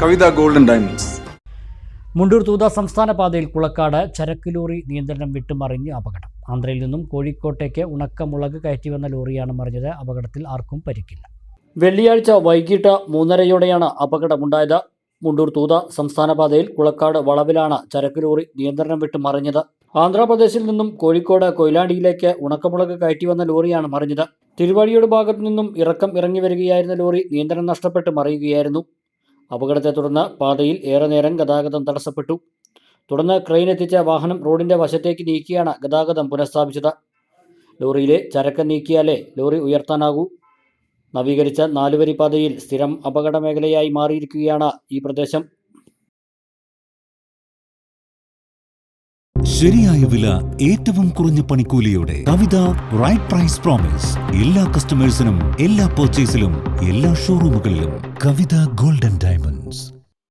Kavitha golden diamonds. Mundur Thootha സംസ്ഥാന പാതയിൽ കുളക്കാട് ചരക്ക് ലോറി നിയന്ത്രണം വിട്ടുമറിഞ്ഞ് അപകടം. ആന്ധ്രയിൽ നിന്നും കോഴിക്കോട്ടേക്ക് ഉണക്കമുളക് കയറ്റി വന്ന ലോറിയാണ് മറിഞ്ഞത്. അപകടത്തിൽ ആർക്കും പരിക്കില്ല. വെള്ളിയാഴ്ച വൈകിട്ട് മൂന്നരയോടെയാണ് അപകടമുണ്ടായത്. മുണ്ടൂർ തൂത സംസ്ഥാന പാതയിൽ കുളക്കാട് വളവിലാണ് ചരക്ക് ലോറി നിയന്ത്രണം വിട്ട് മറിഞ്ഞത് ആന്ധ്രാപ്രദേശിൽ നിന്നും കോഴിക്കോട് കൊയിലാണ്ടിയിലേക്ക് ഉണക്കമുളക് കയറ്റി വന്ന ലോറിയാണ് മറിഞ്ഞത്. തിരുവഴിയുടെ ഭാഗത്തു നിന്നും ഇറക്കം ഇറങ്ങി വരികയായിരുന്ന ലോറി നിയന്ത്രണം നഷ്ടപ്പെട്ട് മറിയുകയായിരുന്നു. അപകടത്തെ തുടർന്ന് പാതയിൽ ഏറെ നേരം ഗതാഗതം തടസ്സപ്പെട്ടു. തുടർന്ന് ക്രെയിൻ എത്തിച്ച വാഹനം റോഡിന്റെ വശത്തേക്ക് നീക്കിയാണ് ഗതാഗതം പുനഃസ്ഥാപിച്ചത്. ലോറിയിലെ ചരക്ക് നീക്കിയാലേ ലോറി ഉയർത്താനാകൂ. നവീകരിച്ച നാലുവരി പാതയിൽ സ്ഥിരം അപകട മേഖലയായി മാറിയിരിക്കുകയാണ് ഈ പ്രദേശം. ശരിയായ വില ഏറ്റവും കുറഞ്ഞ പണിക്കൂലിയോടെ കവിത റൈറ്റ് പ്രൈസ് പ്രോമിസ് എല്ലാ കസ്റ്റമേഴ്സിനും എല്ലാ പർച്ചേസിലും എല്ലാ ഷോറൂമുകളിലും കവിത ഗോൾഡൻ ഡയമണ്ട്സ്